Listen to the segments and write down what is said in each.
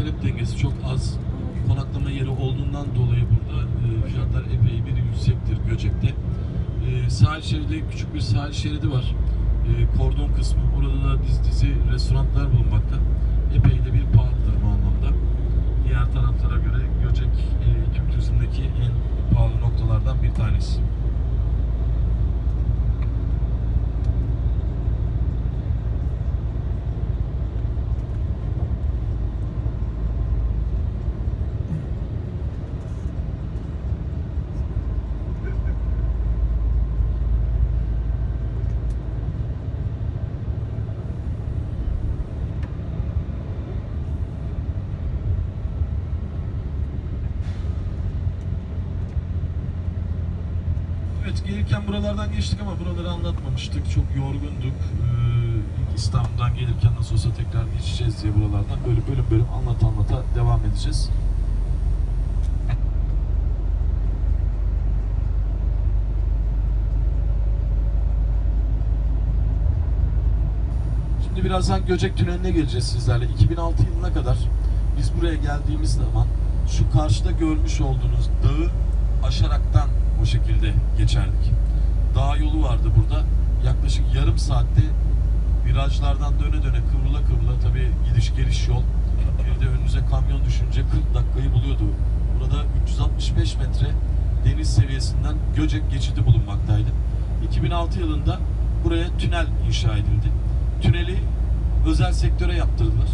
talep dengesi çok az. Konaklama yeri olduğundan dolayı burada e, fiyatlar epey bir yüksektir Göcek'te. E, sahil şeridi, küçük bir sahil şeridi var. E, kordon kısmı. Orada da dizi dizi restoranlar bulunmakta. Epey de bir pahalıdır bu anlamda. Diğer taraflara göre Göcek e, Türk turizmdeki en pahalı noktalardan bir tanesi. Evet gelirken buralardan geçtik ama buraları anlatmamıştık. Çok yorgunduk. Ee, İstanbul'dan gelirken nasıl olsa tekrar geçeceğiz diye buralardan böyle bölüm bölüm anlata anlata devam edeceğiz. Şimdi birazdan Göcek Tüneli'ne geleceğiz sizlerle. 2006 yılına kadar biz buraya geldiğimiz zaman şu karşıda görmüş olduğunuz dağı aşaraktan o şekilde geçerdik. Dağ yolu vardı burada. Yaklaşık yarım saatte virajlardan döne döne kıvrıla kıvrıla tabii gidiş geliş yol. Bir de önünüze kamyon düşünce 40 dakikayı buluyordu. Burada 365 metre deniz seviyesinden Göcek geçidi bulunmaktaydı. 2006 yılında buraya tünel inşa edildi. Tüneli özel sektöre yaptırdılar.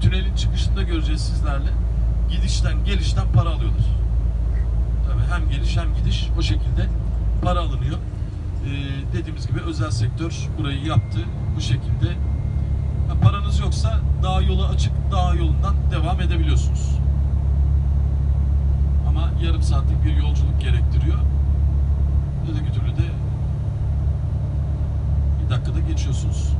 Tünelin çıkışında göreceğiz sizlerle. Gidişten gelişten para alıyorlar. Tabii hem geliş hem gidiş o şekilde para alınıyor. Ee, dediğimiz gibi özel sektör burayı yaptı bu şekilde. Ha, paranız yoksa dağ yolu açık, dağ yolundan devam edebiliyorsunuz. Ama yarım saatlik bir yolculuk gerektiriyor. Öteki türlü de bir dakikada geçiyorsunuz.